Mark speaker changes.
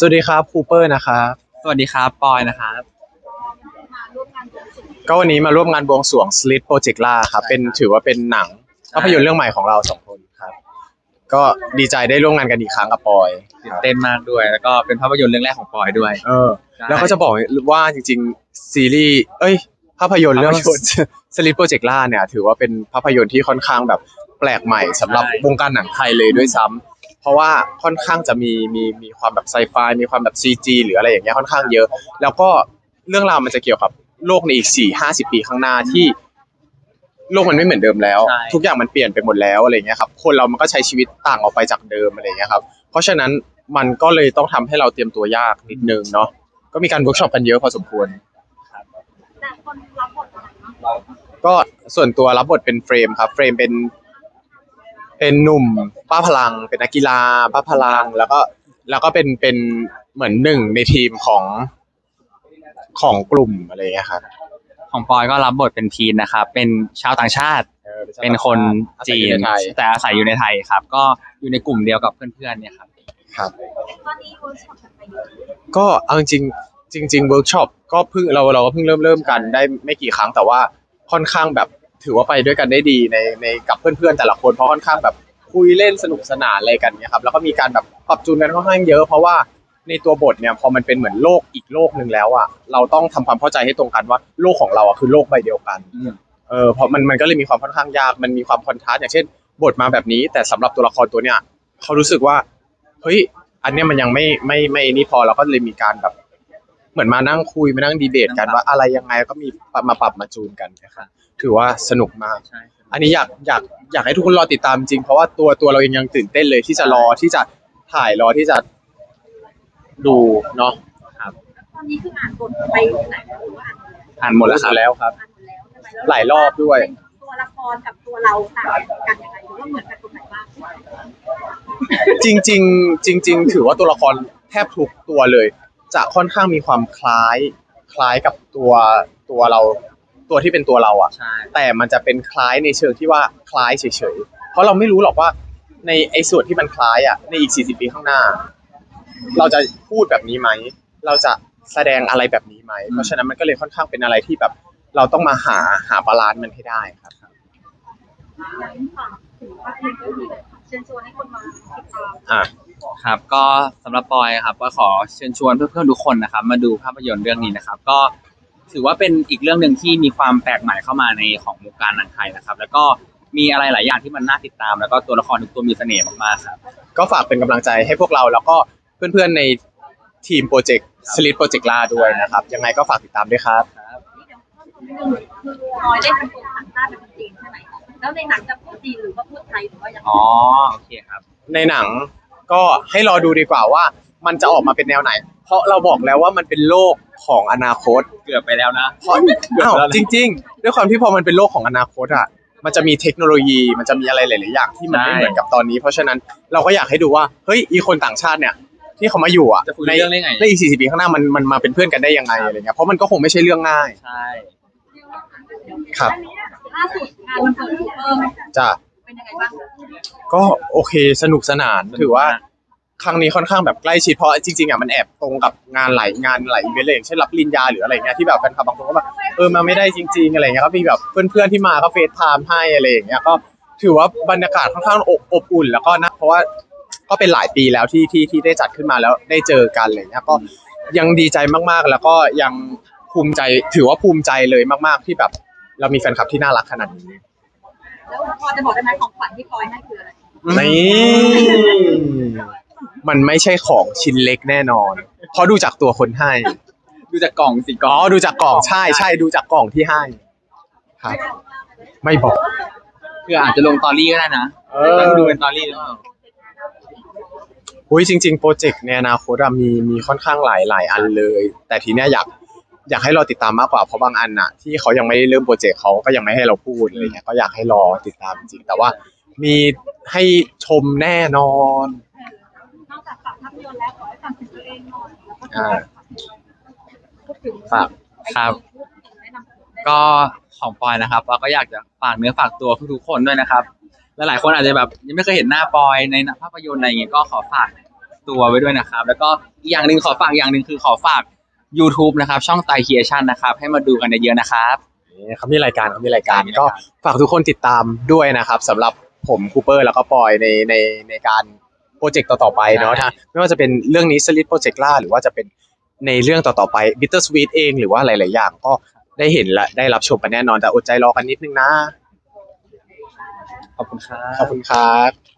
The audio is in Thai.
Speaker 1: สวัสดีครับคูเปอร์นะครับ
Speaker 2: สวัสดีครับปอยนะครับ
Speaker 1: ก็วันนี้มาร่วมงานบวงสรวง Slit Project ล่าครับเป็นถือว่าเป็นหนังภาพยนตร์เรื่องใหม่ของเราสองคนครับ ก็ดีใจได้ร่วมงานกันอีกครั้งกับปอย
Speaker 2: ตื่นเต้นมากด้วย แล้วก็เป็นภาพยนตร์เรื่องแรกของปอยด้วย
Speaker 1: เออ แล้วก็จะบอกว่าจริงๆ ซีรีส์เอ้ย ภาพยนตร์เรื่อง
Speaker 2: ภาพยนตร์
Speaker 1: Slit Project ล่าเนี่ย ถือว่าเป็นภาพยนตร์ที่ค่อนข้างแบบแปลกใหม่สำหรับ
Speaker 2: ใช่
Speaker 1: วงการหนังไทยเลยด้วยซ้ำเพ ราะว่าค่อนข้างจะมีมีมีความแบบไซไฟมีความแบบ CG หรืออะไรอย่างเงี้ยค่อนข้างเยอะ แล้วก็เรื่องราวมันจะเกี่ยวกับโลกในอีกสี่ห้าสิบปีข้างหน้าที่ โลกมันไม่เหมือนเดิมแล้ว
Speaker 2: ใช่
Speaker 1: ทุกอย่างมันเปลี่ยนไปหมดแล้วอะไรเงี้ยครับคนเรามันก็ใช้ชีวิตต่างออกไปจากเดิมอะไรเงี้ยครับ เพราะฉะนั้นมันก็เลยต้องทำให้เราเตรียมตัวยากนิดนึงเนาะก็มีการเวิร์กช็อปกันเยอะพอสมควร
Speaker 3: แต่คนรับบทอะไรบ้าง
Speaker 1: ก็ส่วนตัวรับบทเป็นเฟรมครับ เฟรมเป็น เป็นหนุ่มป้าพลัง เป็นนักกีฬาป้าพลัง แล้วก็แล้วก็เป็นเป็นเหมือนหนึ่งในทีมของของกลุ่มอะไรเงี้ยครับ
Speaker 2: ของปอยก็รับบทเป็นพีนนะครับ เป็นชาวต่างชาติเป็นคนจีน
Speaker 1: อาศัยอยู่ในไทย
Speaker 2: แต่อาศัยอยู่ในไทยครับ ก็อยู่ในกลุ่มเดียวกับเพื่อนๆเนี่ยครับ
Speaker 1: ครับ
Speaker 3: ตอนนี้เวิร์กช็อปกันไปเยอะ
Speaker 1: ก็เอาจริงจริงจริงเวิร์กช็อปก็เพิ่งเราเราก็เพิ่งเริ่มเริ่มกันได้ไม่กี่ครั้งแต่ว่าค่อนข้างแบบ ถือว่าไปด้วยกันได้ดีในในกับเพื่อนๆแต่ละคนเพราะค่อนข้างแบบคุยเล่นสนุกสนานอะไรกันเนี่ยครับแล้วก็มีการแบบปรับจูนกันค่อนข้างเยอะ เพราะว่าในตัวบทเนี่ยพอมันเป็นเหมือนโลกอีกโลกหนึ่งแล้วอะเราต้องทำความเข้าใจให้ตรงกันว่าโลกของเราอะคือโลกใบเดียวกัน
Speaker 2: อืม
Speaker 1: เออเพราะมันมันก็เลยมีความค่อนข้างยากมันมีความคอนทราสต์อย่างเช่น บทมาแบบนี้ แต่สำหรับตัวละครตัวเนี้ยเขารู้สึกว่าเฮ้ยอันเนี้ยมันยังไม่ไม่ไม่นี่พอเราก็เลยมีการแบบ เหมือนมานั่งคุยมานั่งดีเบตกันว่าอะไรยังไงก็มีปรับมาปรับมาจูนกันนะครับถือว่าสนุกมาก
Speaker 2: ใช่
Speaker 1: อันนี้อยากอยากอยากให้ทุกคนรอติดตามจริงเพราะว่าตัวตัวเราเองยังตื่นเต้นเลยที่จะรอที่จะถ่ายรอที่จะดูเนาะ
Speaker 3: ตอนนี้คืออ่านบทไปไหนแล้วหรือว่าอ่าน
Speaker 2: อ่านหมดแล้วครับ
Speaker 1: แล้วครับ
Speaker 3: อ่านหมดแล้วใช่ไหมแล้ว
Speaker 1: หลายรอบด้วย
Speaker 3: ตัวละครกับตัวเราต่างกันยังไงหรือว่าเหมือนกันตรงไหนบ้าง
Speaker 1: จริงจริงๆจริง ๆ ถือว่าตัวละครแทบทุกตัวเลย จะค่อนข้างมีความคล้ายคล้ายกับตัวตัวเราตัวที่เป็นตัวเราอะ
Speaker 2: ใช่
Speaker 1: แต่มันจะเป็นคล้ายในเชิงที่ว่าคล้ายเฉยๆ เพราะเราไม่รู้หรอกว่าในไอ้ส่วนที่มันคล้ายอะในอีก 40 ปีข้างหน้า เราจะพูดแบบนี้ไหม เราจะแสดงอะไรแบบนี้ไหม เพราะฉะนั้นมันก็เลยค่อนข้างเป็นอะไรที่แบบ เราต้องมาหาหาบาลานซ์มันให้ได้ครับ
Speaker 3: อย่างที่ฝากถึงว่าเรียนก็ดีเลยค่ะ เชิญชวนให้คนมาติดตาม
Speaker 1: อะ
Speaker 2: ครับก็สำหรับปอยครับก็ขอเชิญชวนเพื่อนๆทุกคนนะครับ มาดูภาพยนตร์เรื่องนี้นะครับ ก็ถือว่าเป็นอีกเรื่องหนึ่งที่มีความแปลกใหม่เข้ามาในของวงการหนังไทยนะครับ แล้วก็มีอะไรหลายอย่างที่มันน่าติดตาม แล้วก็ตัวละครทุกตัวมีเสน่ห์มากๆครับ
Speaker 1: ก็ฝากเป็นกำลังใจให้พวกเราแล้วก็เพื่อนๆในทีมโปรเจกต์สลิดโปรเจกต์ล่าด้วยนะครับ ยังไงก็ฝากติดตามด้วยครับ
Speaker 3: นี่เดี๋ยวเพิ่มเติมนิดนึงคือน้อยได้เป็นคนต่างชาติเป็นคนจีนใช่ไหมแล้วในหนังจะพูด จีนหรือว่าพูดไทยหรือว่ายังไง
Speaker 2: อ๋อโอเคครับ
Speaker 1: ในหนังก็ให้รอดูดีกว่าว่า มันจะออกมาเป็นแนวไหน เพราะเราบอกแล้วว่ามันเป็นโลกของอนาคต
Speaker 2: เกือบไปแล้วนะ
Speaker 1: เพราะอ้าวจริง ๆ ด้วยความที่พอมันเป็นโลกของอนาคตอะมันจะมีเทคโนโลยีมันจะมีอะไรหลายๆอย่างที่มันไม่
Speaker 2: ใช่
Speaker 1: เหมือนกับตอนนี้ เพราะฉะนั้นเราก็อยากให้ดูว่าเฮ้ยอีคนต่างชาติเนี่ย ที่เขามาอยู่อะ
Speaker 2: จะคุย
Speaker 1: ใน
Speaker 2: เรื่องได้ไง
Speaker 1: ในอีก40ปีข้างหน้ามันมันมาเป็นเพื่อนกันได้ยังไงอะไรเงี้ยเพราะมันก็คงไม่ใช่เรื่องง่าย
Speaker 2: ใช่
Speaker 1: ครับ
Speaker 3: ล่าสุดงานวันเกิดซูเปอร์
Speaker 1: จ้ะ
Speaker 3: เป็นยังไงบ้าง
Speaker 1: ก็โอเคสนุกสนานถือว่า ครั้งนี้ค่อนข้างแบบใกล้ชิดเพราะจริงๆอะมันแอบตรงกับงานหลายงานหลายอีเวนต์เลยอย่างเช่นรับปริญญาหรืออะไรเงี้ยที่แบบแฟนคลับบางคนก็แบบเออมาไม่ได้จริง ๆอะไรเงี้ยก็มีแบบเพื่อนๆที่มาก็เฟซไทม์ให้อะไรอย่างเงี้ยก็ถือว่าบรรยากาศค่อนข้างอบอบอุ่น แล้วก็นะเพราะว่าก็เป็นหลายปีแล้วที่ที่ที่ได้จัดขึ้นมาแล้วได้เจอกันอะไรเงี้ยก็ยังดีใจมากๆ แล้วก็ยังภูมิใจถือว่าภูมิใจเลยมาก ๆที่แบบ เรามีแฟนคลับที่น่ารักขนาดนี้
Speaker 3: แล้วพอจะบอกได้ไหมของขวัญที่ปอยให้คืออะไร
Speaker 1: นี่มันไม่ใช่ของชิ้นเล็กแน่นอน เพราะดูจากตัวคนให้
Speaker 2: ดูจากกล่องสิกล่
Speaker 1: อ๋
Speaker 2: อ
Speaker 1: องดูจากกล่องใช่ใช่ดูจากกล่องที่ให้ ครับ ไม่บอก
Speaker 2: คืออาจจะลงตอรี่ก็ได้นะ
Speaker 1: เออ
Speaker 2: ต้องดูเป็นตอรี่หรือเปล่า
Speaker 1: อุ้ยจริง ๆ โปรเจกต์ในอนาคตอะมีมีค่อนข้างหลายหลายอันเลย แต่ทีเนี้ยอยาก อยากให้เราติดตามมากกว่าเพราะบางอันอะที่เขายังไม่ได้เริ่มโปรเจกต์เขาก็ยังไม่ให้เราพูดอะไรเงี้ยก็อยากให้รอติดตามจริงแต่ว่ามีให้ชมแน่นอน
Speaker 3: นอกจากฝากภาพยนตร์แล้วขอให้ฝากถึงตัวเองหน่อยแล้วก็
Speaker 1: อ่า
Speaker 3: พูดถึง
Speaker 1: ฝาก
Speaker 2: ครับ
Speaker 3: พูดถึงแนะนำตัว
Speaker 2: ก็ของปอยนะครับเราก็อยากจะฝากเนื้อฝากตัวทุกๆคนด้วยนะครับหลายๆคนอาจจะแบบยังไม่เคยเห็นหน้าปอยในภาพยนตร์อะไรอย่างเงี้ยก็ขอฝากตัวไว้ด้วยนะครับ แล้วก็อีกอย่างหนึ่งขอฝากอย่างหนึ่งคือขอฝาก YouTube นะครับช่องไตเคียชันนะครับ ให้มาดูกันเยอะๆนะครับ
Speaker 1: นี่เขามีรายการเขามีรายการ
Speaker 2: มีรายการ
Speaker 1: ก็ฝากทุกคนติดตามด้วยนะครับสำหรับผมคูเปอร์แล้วก็ปอยในในในการโปรเจกต์ต่อๆไปเนาะ
Speaker 2: ใช่
Speaker 1: ถ้าไม่ว่าจะเป็นเรื่องนี้สลิดโปรเจกต์ล่าหรือว่าจะเป็นในเรื่องต่อๆไปบิตเตอร์สวีทเองหรือว่าหลายๆอย่างก็ได้เห็นและได้รับชมกันแน่นอนแต่อดใจรอกันนิดนึงนะ
Speaker 2: ขอบคุณครับ
Speaker 1: ขอบคุณครับ